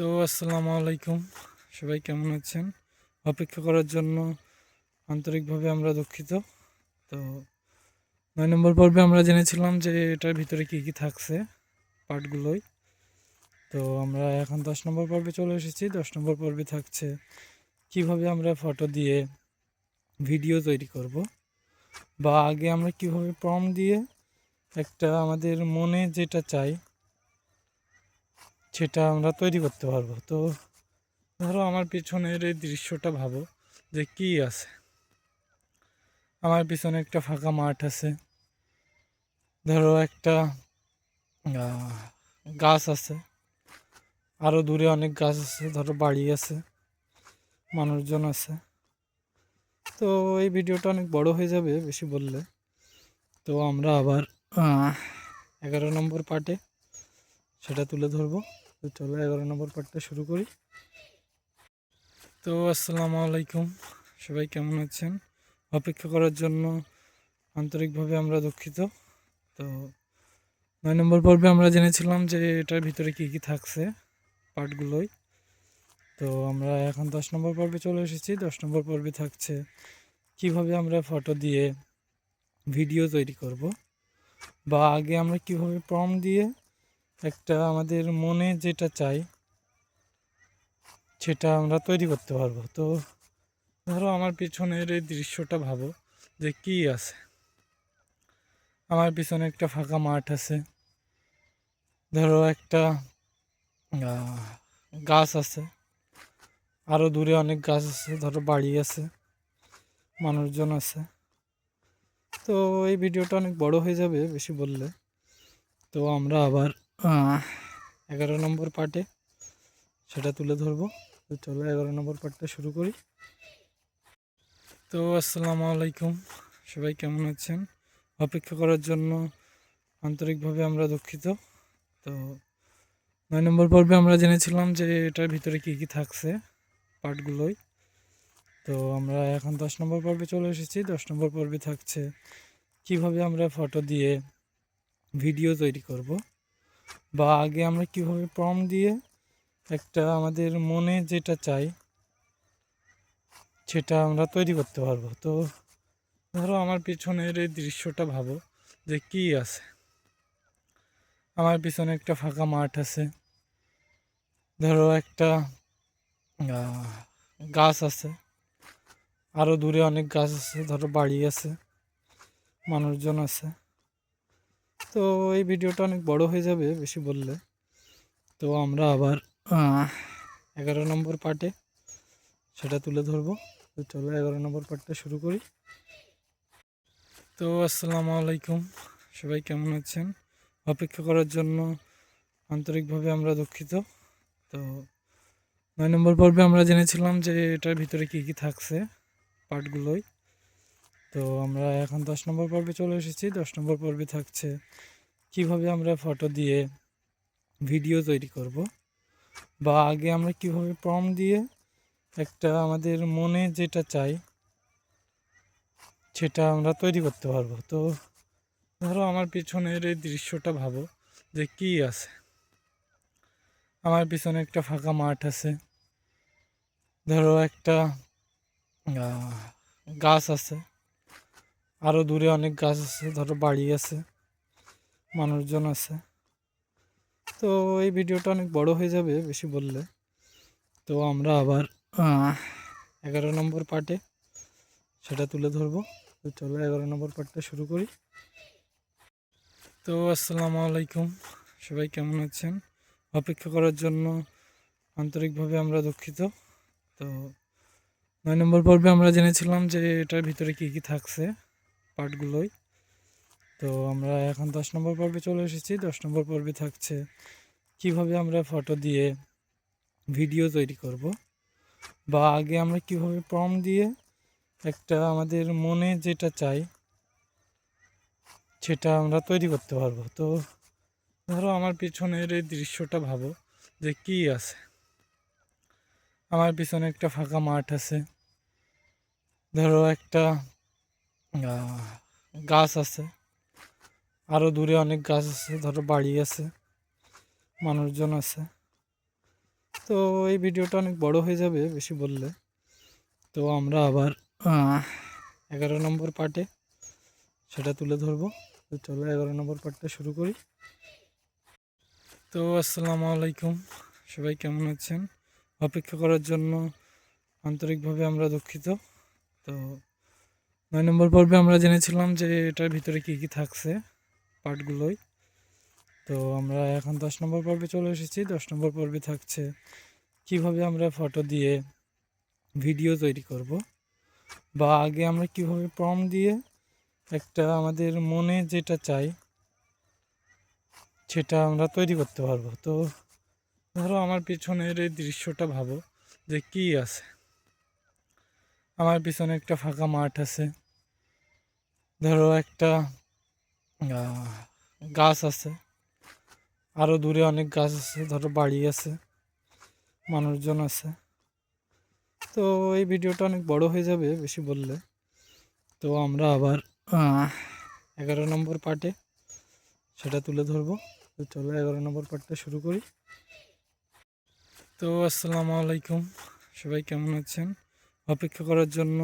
তো আসসালামু আলাইকুম। সবাই কেমন আছেন? অপেক্ষা করার জন্য আন্তরিকভাবে আমরা দুঃখিত। তো নয় নম্বর পর্বে আমরা জেনেছিলাম যে এটার ভিতরে কী কী থাকছে পার্টগুলোই। তো আমরা এখন দশ নম্বর পর্বে চলে এসেছি। দশ নম্বর পর্বে থাকছে কীভাবে আমরা ফটো দিয়ে ভিডিও তৈরি করব বা আগে আমরা কীভাবে প্রম দিয়ে একটা আমাদের মনে যেটা চাই সেটা আমরা তৈরি করতে পারব। তো ধরো আমার পিছনের এই দৃশ্যটা ভাবো যে কি আছে। আমার পিছনে একটা ফাঁকা মাঠ আছে। ধরো একটা গাছ আছে। আরও দূরে অনেক গাছ আছে। ধরো বাড়ি আছে। মানুষজন আছে। তো এই ভিডিওটা অনেক বড় হয়ে যাবে বেশি বললে। তো আমরা আবার এগারো নম্বর পার্টে সেটা তুলে ধরবো। তো চলো এগারো নম্বর পার্টটা শুরু করি। তো আসসালামু আলাইকুম, সবাই কেমন আছেন? অপেক্ষা করার জন্য আন্তরিকভাবে আমরা দুঃখিত। তো নয় নম্বর পর্বে আমরা জেনেছিলাম যে এটার ভিতরে কী কী থাকছে পার্টগুলোই তো আমরা এখন দশ নম্বর পর্বে চলে এসেছি। দশ নম্বর পর্বে থাকছে কীভাবে আমরা ফটো দিয়ে ভিডিও তৈরি করব বা আগে আমরা কীভাবে প্রম দিয়ে একটা আমাদের মনে যেটা চাই, সেটা আমরা তৈরি করতে পারব। তো ধরো আমার পিছনের এই দৃশ্যটা ভাবো যে কি আছে। আমার পিছনে একটা ফাঁকা মাঠ আছে। ধরো একটা গাছ আছে। আরও দূরে অনেক গাছ আছে। ধরো বাড়ি আছে। মানুষজন আছে। তো এই ভিডিওটা অনেক বড় হয়ে যাবে বেশি বললে। তো আমরা আবার এগারো নম্বর পার্টে সেটা তুলে ধরবো। তো চলো এগারো নম্বর পার্টটা শুরু করি। তো আসসালামু আলাইকুম। সবাই কেমন আছেন? অপেক্ষা করার জন্য আন্তরিকভাবে আমরা দুঃখিত। তো নয় নম্বর পর্বে আমরা জেনেছিলাম যে এটার ভিতরে কী কী থাকছে পার্টগুলোই তো আমরা এখন দশ নম্বর পর্বে চলে এসেছি। দশ নম্বর পর্বে থাকছে কীভাবে আমরা ফটো দিয়ে ভিডিও তৈরি করব। বা আগে আমরা কীভাবে প্রম দিয়ে একটা আমাদের মনে যেটা চাই, সেটা আমরা তৈরি করতে পারব। তো ধরো আমার পিছনের এই দৃশ্যটা ভাবো যে কি আছে। আমার পিছনে একটা ফাঁকা মাঠ আছে। ধরো একটা গাছ আছে। আরও দূরে অনেক গাছ আছে। ধরো বাড়ি আছে। মানুষজন আছে। তো এই ভিডিওটা অনেক বড় হয়ে যাবে বেশি বললে। তো আমরা আবার এগারো নম্বর পার্টে সেটা তুলে ধরবো। তো চলো এগারো নম্বর পার্টটা শুরু করি। তো আসসালামু আলাইকুম, সবাই কেমন আছেন? অপেক্ষা করার জন্য আন্তরিকভাবে আমরা দুঃখিত। তো নয় নম্বর পর্বে আমরা জেনেছিলাম যে এটার ভিতরে কী কী থাকছে পার্টগুলোই তো আমরা এখন দশ নম্বর পর্বে চলে এসেছি। দশ নম্বর পর্বে থাকছে, কীভাবে আমরা ফটো দিয়ে ভিডিও তৈরি করব বা আগে আমরা কীভাবে প্রম দিয়ে একটা আমাদের মনে যেটা চাই সেটা আমরা তৈরি করতে পারব। তো ধরো আমার পিছনের এই দৃশ্যটা ভাবো যে কি আছে। আমার পিছনে একটা ফাঁকা মাঠ আছে। ধরো একটা গাছ আছে। আরও দূরে অনেক গাছ আছে, ধরো বাড়ি আছে, মানুষজন আছে। তো এই ভিডিওটা অনেক বড় হয়ে যাবে বেশি বললে। তো আমরা আবার এগারো নম্বর পার্টে সেটা তুলে ধরবো। তো চলো এগারো নম্বর পার্টটা শুরু করি। তো আসসালামু আলাইকুম, সবাই কেমন আছেন? অপেক্ষা করার জন্য আন্তরিকভাবে আমরা দুঃখিত। তো নয় নম্বর পর্বে আমরা জেনেছিলাম যে এটার ভিতরে কী কী থাকছে। পার্টগুলোই। তো আমরা এখন দশ নম্বর পর্বে চলে এসেছি। দশ নম্বর পর্বে থাকছে কীভাবে আমরা ফটো দিয়ে ভিডিও তৈরি করব বা আগে আমরা কীভাবে প্রম দিয়ে একটা আমাদের মনে যেটা চাই সেটা আমরা তৈরি করতে পারব। তো ধরো আমার পিছনের এই দৃশ্যটা ভাবো যে কি আছে। আমার পিছনে একটা ফাঁকা মাঠ আছে। ধরো একটা গাছ আছে। আরও দূরে অনেক গাছ আছে, ধরো বাড়ি আছে, মানুষজন আছে। তো এই ভিডিওটা অনেক বড় হয়ে যাবে বেশি বললে। তো আমরা আবার এগারো নম্বর পার্টে সেটা তুলে ধরবো। তো চলো এগারো নম্বর পার্টটা শুরু করি। তো আসসালামু আলাইকুম, সবাই কেমন আছেন? অপেক্ষা করার জন্য আন্তরিকভাবে আমরা দুঃখিত। তো নয় নম্বর পর্বে আমরা জেনেছিলাম যে এটার ভিতরে কি কি থাকছে পার্টগুলোই। তো আমরা এখন দশ নম্বর পর্বে চলে এসেছি। দশ নম্বর পর্বে থাকছে কীভাবে আমরা ফটো দিয়ে ভিডিও তৈরি করব বা আগে আমরা কীভাবে প্রম দিয়ে একটা আমাদের মনে যেটা চাই সেটা আমরা তৈরি করতে পারব। তো ধরো আমার পিছনের এই দৃশ্যটা ভাবো যে কি আছে। আমার পিছনে একটা ফাঁকা মাঠ আছে। ধরো একটা গাছ আছে। আরও দূরে অনেক গাছ আছে, ধরো বাড়ি আছে, মানুষজন আছে। তো এই ভিডিওটা অনেক বড় হয়ে যাবে, বেশি বললে। তো আমরা আবার এগারো নম্বর পার্টে সেটা তুলে ধরবো। তো চলো এগারো নম্বর পার্টটা শুরু করি। তো আসসালামু আলাইকুম। সবাই কেমন আছেন? অপেক্ষা করার জন্য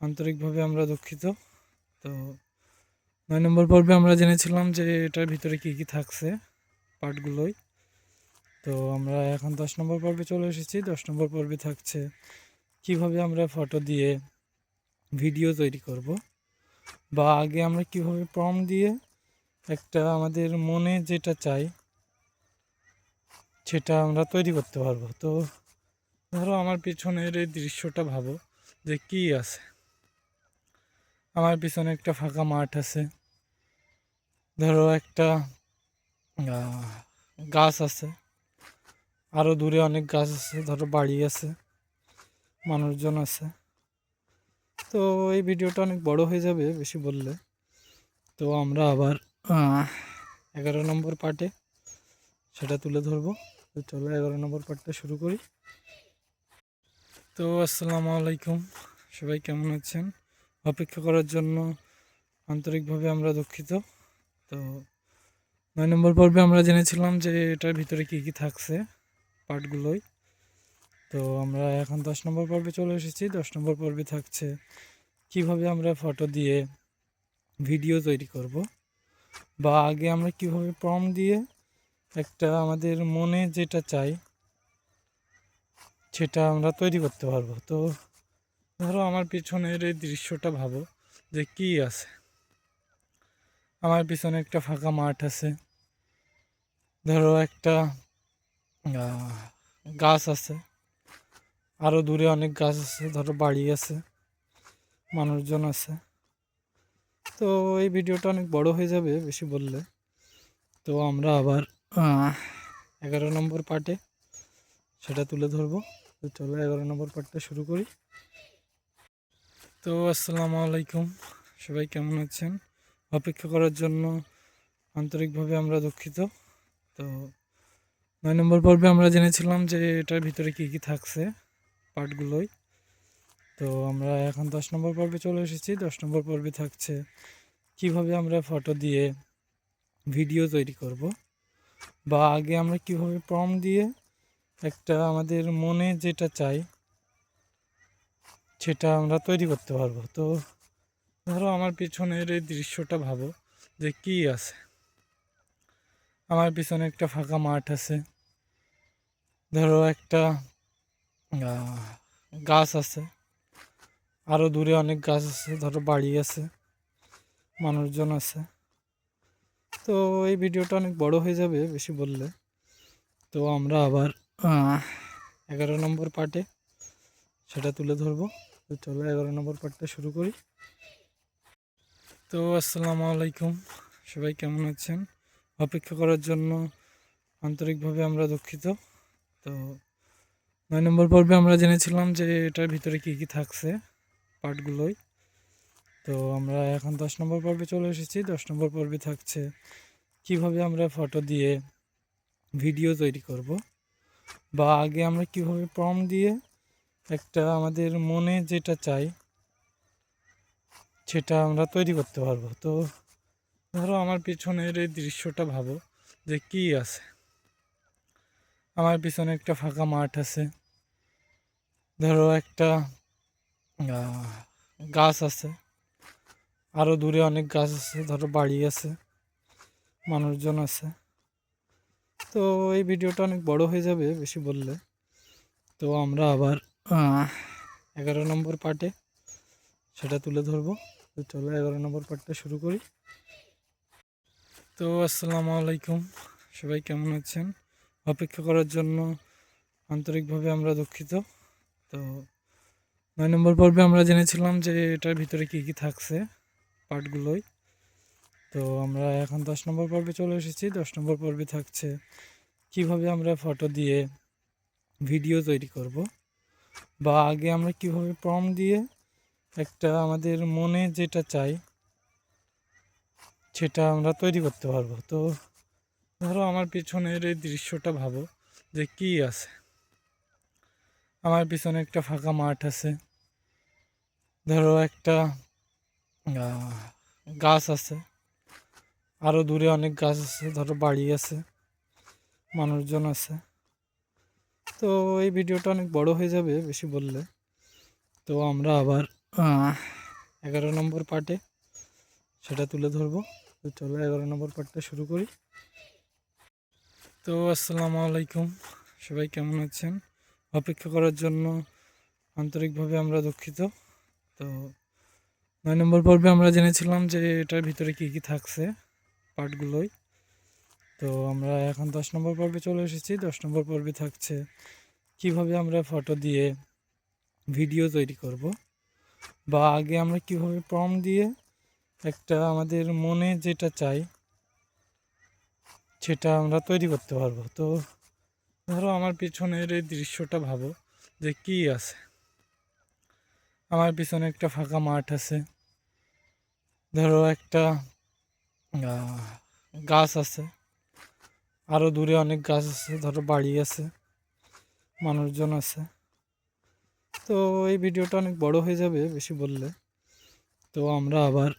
আন্তরিকভাবে আমরা দুঃখিত। তো নয় নম্বর পর্বে আমরা জেনেছিলাম যে এটার ভিতরে কি কি থাকছে পার্টগুলোই। তো আমরা এখন দশ নম্বর পর্বে চলে এসেছি। দশ নম্বর পর্বে থাকছে কীভাবে আমরা ফটো দিয়ে ভিডিও তৈরি করব বা আগে আমরা কীভাবে প্রম দিয়ে একটা আমাদের মনে যেটা চাই সেটা আমরা তৈরি করতে পারব। তো ধরো আমার পিছনের এই দৃশ্যটা ভাবো যে কি আছে। আমার পিছনে একটা ফাঁকা মাঠ আছে। ধরো একটা গাছ আছে। আরও দূরে অনেক গাছ আছে, ধরো বাড়ি আছে, মানুষজন আছে। তো এই ভিডিওটা অনেক বড় হয়ে যাবে বেশি বললে। তো আমরা আবার এগারো নম্বর পার্টে সেটা তুলে ধরবো। তো চলো এগারো নম্বর পার্টটা শুরু করি। তো আসসালামু আলাইকুম, সবাই কেমন আছেন? অপেক্ষা করার জন্য আন্তরিকভাবে আমরা দুঃখিত। তো নয় নম্বর পর্বে আমরা জেনেছিলাম যে এটার ভিতরে কি কি থাকছে পার্টগুলোই। তো আমরা এখন দশ নম্বর পর্বে চলে এসেছি। দশ নম্বর পর্বে থাকছে কীভাবে আমরা ফটো দিয়ে ভিডিও তৈরি করব বা আগে আমরা কীভাবে প্রম দিয়ে একটা আমাদের মনে যেটা চাই সেটা আমরা তৈরি করতে পারব। তো ধরো আমার পিছনের এই দৃশ্যটা ভাবো যে কি আছে। আমার পিছনে একটা ফাঁকা মাঠ আছে। ধরো একটা গাছ আছে। আরও দূরে অনেক গাছ আছে। ধরো বাড়ি আছে। মানুষজন আছে। তো এই ভিডিওটা অনেক বড় হয়ে যাবে বেশি বললে। তো আমরা আবার এগারো নম্বর পার্টে সেটা তুলে ধরবো। তো চলো এগারো নম্বর পার্টটা শুরু করি। তো আসসালামু আলাইকুম। সবাই কেমন আছেন? অপেক্ষা করার জন্য আন্তরিকভাবে আমরা দুঃখিত। তো নয় নম্বর পর্বে আমরা জেনেছিলাম যে এটার ভিতরে কি কি থাকছে পার্টগুলোই। তো আমরা এখন দশ নম্বর পর্বে চলে এসেছি। দশ নম্বর পর্বে থাকছে কীভাবে আমরা ফটো দিয়ে ভিডিও তৈরি করব বা আগে আমরা কীভাবে প্রম দিয়ে একটা আমাদের মনে যেটা চাই সেটা আমরা তৈরি করতে পারব। তো ধরো আমার পিছনের এই দৃশ্যটা ভাবো যে কি আছে। আমার পিছনে একটা ফাঁকা মাঠ আছে। ধরো একটা গাছ আছে। আরও দূরে অনেক গাছ আছে। ধরো বাড়ি আছে। মানুষজন আছে। তো এই ভিডিওটা অনেক বড় হয়ে যাবে বেশি বললে। তো আমরা আবার এগারো নম্বর পার্টে সেটা তুলে ধরবো। তো চলো এগারো নম্বর পার্টটা শুরু করি। তো আসসালামু আলাইকুম, সবাই কেমন আছেন? অপেক্ষা করার জন্য আন্তরিকভাবে আমরা দুঃখিত। তো নয় নম্বর পর্বে আমরা জেনেছিলাম যে এটার ভিতরে কি কি থাকছে পার্টগুলোই তো আমরা এখন দশ নম্বর পর্বে চলে এসেছি। দশ নম্বর পর্বে থাকছে কীভাবে আমরা ফটো দিয়ে ভিডিও তৈরি করব বা আগে আমরা কীভাবে প্রম দিয়ে একটা আমাদের মনে যেটা চাই, সেটা আমরা তৈরি করতে পারব। তো ধরো আমার পিছনের এই দৃশ্যটা ভাবো যে কি আছে। আমার পিছনে একটা ফাঁকা মাঠ আছে। ধরো একটা গাছ আছে। আরও দূরে অনেক গাছ আছে। ধরো বাড়ি আছে। মানুষজন আছে। তো এই ভিডিওটা অনেক বড় হয়ে যাবে বেশি বললে। তো আমরা আবার এগারো নম্বর পার্টে সেটা তুলে ধরবো। তো চলো এগারো নম্বর পার্টটা শুরু করি। তো আসসালামু আলাইকুম, সবাই কেমন আছেন? অপেক্ষা করার জন্য আন্তরিকভাবে আমরা দুঃখিত। তো নয় নম্বর পর্বে আমরা জেনেছিলাম যে এটার ভিতরে কী কী থাকছে পার্টগুলোই। তো আমরা এখন দশ নম্বর পর্বে চলে এসেছি। দশ নম্বর পর্বে থাকছে কীভাবে আমরা ফটো দিয়ে ভিডিও তৈরি করব। বা আগে আমরা কীভাবে প্রম দিয়ে একটা আমাদের মনে যেটা চাই, সেটা আমরা তৈরি করতে পারব। তো ধরো আমার পিছনের এই দৃশ্যটা ভাবো যে কি আছে। আমার পিছনে একটা ফাঁকা মাঠ আছে। ধরো একটা গাছ আছে। আরও দূরে অনেক গাছ আছে। ধরো বাড়ি আছে। মানুষজন আছে। তো এই ভিডিওটা অনেক বড় হয়ে যাবে বেশি বললে। তো আমরা আবার এগারো নম্বর পার্টে সেটা তুলে ধরবো। তো চলো এগারো নম্বর পার্টটা শুরু করি। তো আসসালামু আলাইকুম, সবাই কেমন আছেন? অপেক্ষা করার জন্য আন্তরিকভাবে আমরা দুঃখিত। তো নয় নম্বর পর্বে আমরা জেনেছিলাম যে এটার ভিতরে কী কী থাকছে পার্টগুলোই তো আমরা এখন দশ নম্বর পর্বে চলে এসেছি। দশ নম্বর পর্বে থাকছে কীভাবে আমরা ফটো দিয়ে ভিডিও তৈরি করব বা আগে আমরা কীভাবে প্রম দিয়ে একটা আমাদের মনে যেটা চাই সেটা আমরা তৈরি করতে পারব। তো ধরো আমার পিছনের এই দৃশ্যটা ভাবো যে কি আছে। আমার পিছনে একটা ফাঁকা মাঠ আছে। ধরো একটা গাছ আছে। আরও দূরে অনেক গাছ আছে, ধরো বাড়ি আছে, মানুষজন আছে। তো এই ভিডিওটা অনেক বড় হয়ে যাবে বেশি বললে। তো আমরা আবার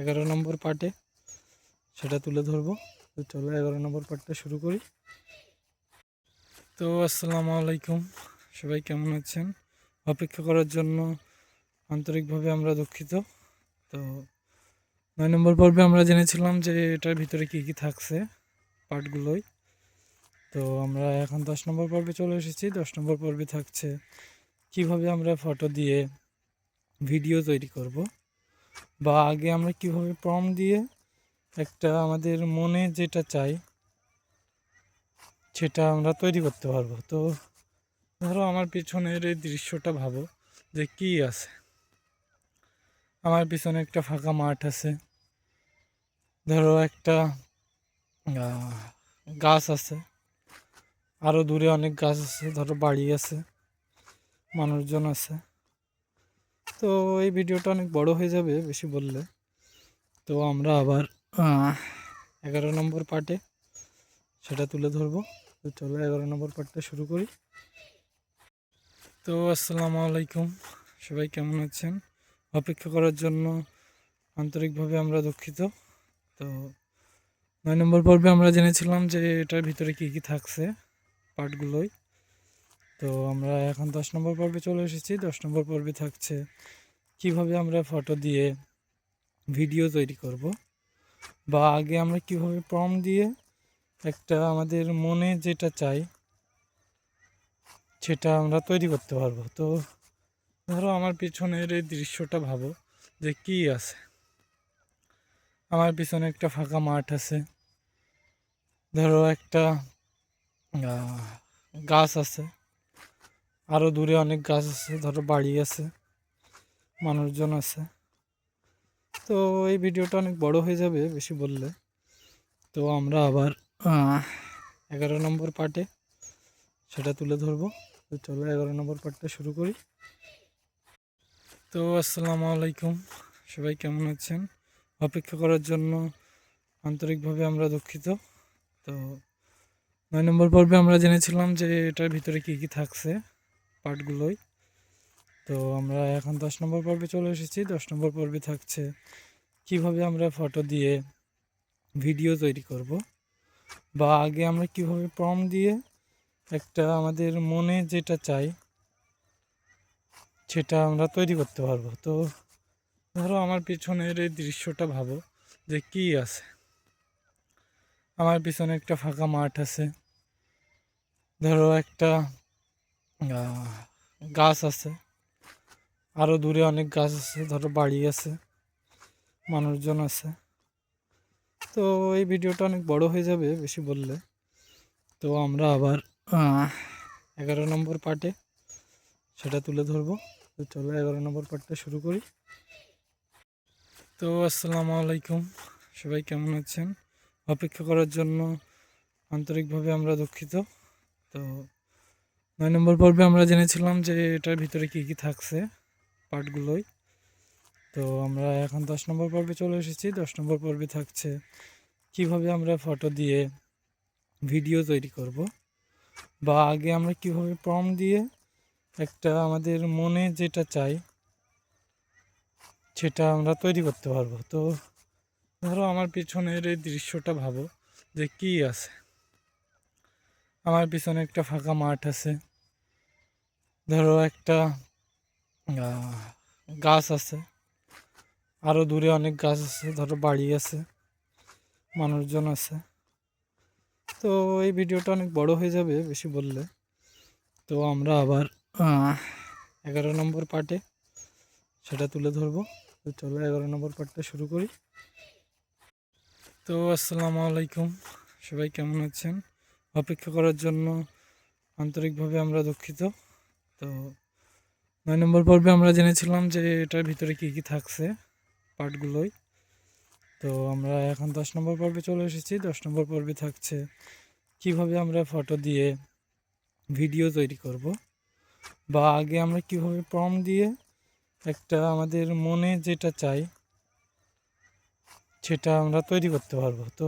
এগারো নম্বর পার্টে সেটা তুলে ধরবো। তো চলো এগারো নম্বর পার্টটা শুরু করি। তো আসসালামু আলাইকুম, সবাই কেমন আছেন? অপেক্ষা করার জন্য আন্তরিকভাবে আমরা দুঃখিত। তো নয় নম্বর পর্বে আমরা জেনেছিলাম যে এটার ভিতরে কী কী থাকছে। পার্টগুলোই। তো আমরা এখন দশ নম্বর পর্বে চলে এসেছি। দশ নম্বর পর্বে থাকছে কীভাবে আমরা ফটো দিয়ে ভিডিও তৈরি করব বা আগে আমরা কীভাবে প্রম দিয়ে একটা আমাদের মনে যেটা চাই সেটা আমরা তৈরি করতে পারব। তো ধরো আমার পিছনের এই দৃশ্যটা ভাবো যে কি আছে। আমার পিছনে একটা ফাঁকা মাঠ আছে। ধরো একটা গাছ আছে। আরও দূরে অনেক গাছ আছে, ধরো বাড়ি আছে, মানুষজন আছে। তো এই ভিডিওটা অনেক বড় হয়ে যাবে, বেশি বললে। তো আমরা আবার এগারো নম্বর পার্টে সেটা তুলে ধরবো। তো চলো এগারো নম্বর পার্টটা শুরু করি। তো আসসালামু আলাইকুম, সবাই কেমন আছেন? অপেক্ষা করার জন্য আন্তরিকভাবে আমরা দুঃখিত। তো নয় নম্বর পর্বে আমরা জেনেছিলাম যে এটার ভিতরে কী কী থাকছে পার্টগুলোই। তো আমরা এখন দশ নম্বর পর্বে চলে এসেছি। দশ নম্বর পর্বে থাকছে কীভাবে আমরা ফটো দিয়ে ভিডিও তৈরি করব বা আগে আমরা কীভাবে প্রম দিয়ে একটা আমাদের মনে যেটা চাই সেটা আমরা তৈরি করতে পারব। তো ধরো আমার পিছনের এই দৃশ্যটা ভাবো যে কি আছে। আমার পিছনে একটা ফাঁকা মাঠ আছে। ধরো একটা গাছ আছে। আরও দূরে অনেক গাছ আছে, ধরো বাড়ি আছে, মানুষজন আছে। তো এই ভিডিওটা অনেক বড় হয়ে যাবে বেশি বললে। তো আমরা আবার এগারো নম্বর পার্টে সেটা তুলে ধরবো। তো চলো এগারো নম্বর পার্টটা শুরু করি। তো আসসালামু আলাইকুম, সবাই কেমন আছেন? অপেক্ষা করার জন্য আন্তরিকভাবে আমরা দুঃখিত। তো নয় নম্বর পর্বে আমরা জেনেছিলাম যে এটার ভিতরে কী কী থাকছে পার্টগুলোই। তো আমরা এখন দশ নম্বর পর্বে চলে এসেছি। দশ নম্বর পর্বে থাকছে কীভাবে আমরা ফটো দিয়ে ভিডিও তৈরি করব বা আগে আমরা কীভাবে প্রম দিয়ে একটা আমাদের মনে যেটা চাই সেটা আমরা তৈরি করতে পারব। তো ধরো আমার পিছনের এই দৃশ্যটা ভাবো যে কি আছে। আমার পিছনে একটা ফাঁকা মাঠ আছে। ধরো একটা গাছ আছে। আরও দূরে অনেক গাছ আছে, ধরো বাড়ি আছে, মানুষজন আছে। তো এই ভিডিওটা অনেক বড় হয়ে যাবে বেশি বললে। তো আমরা আবার এগারো নম্বর পার্টে সেটা তুলে ধরবো। তো চলো এগারো নম্বর পার্টটা শুরু করি। তো আসসালামু আলাইকুম। সবাই কেমন আছেন? অপেক্ষা করার জন্য আন্তরিকভাবে আমরা দুঃখিত। তো নয় নম্বর পর্বে আমরা জেনেছিলাম যে এটার ভিতরে কী কী থাকছে পার্টগুলোই। তো আমরা এখন দশ নম্বর পর্বে চলে এসেছি। দশ নম্বর পর্বে থাকছে কীভাবে আমরা ফটো দিয়ে ভিডিও তৈরি করব বা আগে আমরা কীভাবে প্রম দিয়ে একটা আমাদের মনে যেটা চাই সেটা আমরা তৈরি করতে পারব। তো ধরো আমার পিছনের এই দৃশ্যটা ভাবো যে কি আছে। আমার পিছনে একটা ফাঁকা মাঠ আছে। ধরো একটা গাছ আছে। আরও দূরে অনেক গাছ আছে। ধরো বাড়ি আছে। মানুষজন আছে। তো এই ভিডিওটা অনেক বড় হয়ে যাবে বেশি বললে। তো আমরা আবার এগারো নম্বর পার্টে সেটা তুলে ধরবো। তো চলো এগারো নম্বর পার্টটা শুরু করি। তো আসসালামু আলাইকুম। সবাই কেমন আছেন? অপেক্ষা করার জন্য আন্তরিকভাবে আমরা দুঃখিত। তো নয় নম্বর পর্বে আমরা জেনেছিলাম যে এটার ভিতরে কী কী থাকছে পার্টগুলোই। তো আমরা এখন দশ নম্বর পর্বে চলে এসেছি। দশ নম্বর পর্বে থাকছে কীভাবে আমরা ফটো দিয়ে ভিডিও তৈরি করব বা আগে আমরা কীভাবে প্রম দিয়ে একটা আমাদের মনে যেটা চাই সেটা আমরা তৈরি করতে পারব। তো